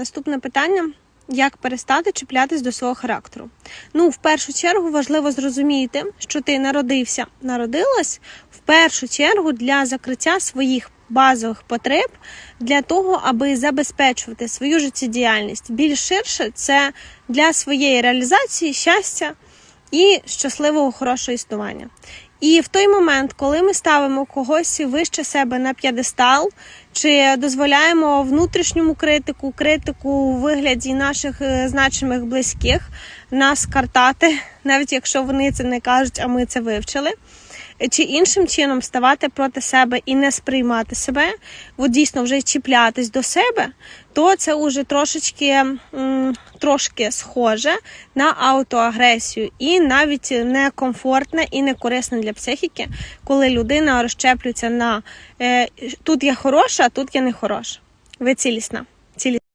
Наступне питання: як перестати чіплятись до свого характеру? Ну, в першу чергу важливо зрозуміти, що ти народився, народилась в першу чергу для закриття своїх базових потреб для того, аби забезпечувати свою життєдіяльність. Більш ширше це для своєї реалізації щастя і щасливого хорошого існування. І в той момент, коли ми ставимо когось вище себе на п'єдестал, чи дозволяємо внутрішньому критику, критику у вигляді наших е, значимих близьких нас картати, навіть якщо вони це не кажуть, а ми це вивчили. Чи іншим чином ставати проти себе і не сприймати себе, от дійсно вже чіплятись до себе, то це уже трошечки трошки схоже на аутоагресію і навіть некомфортне і не корисне для психіки, коли людина розщеплюється на е, тут я хороша, а тут я не хороша. Ви цілісна.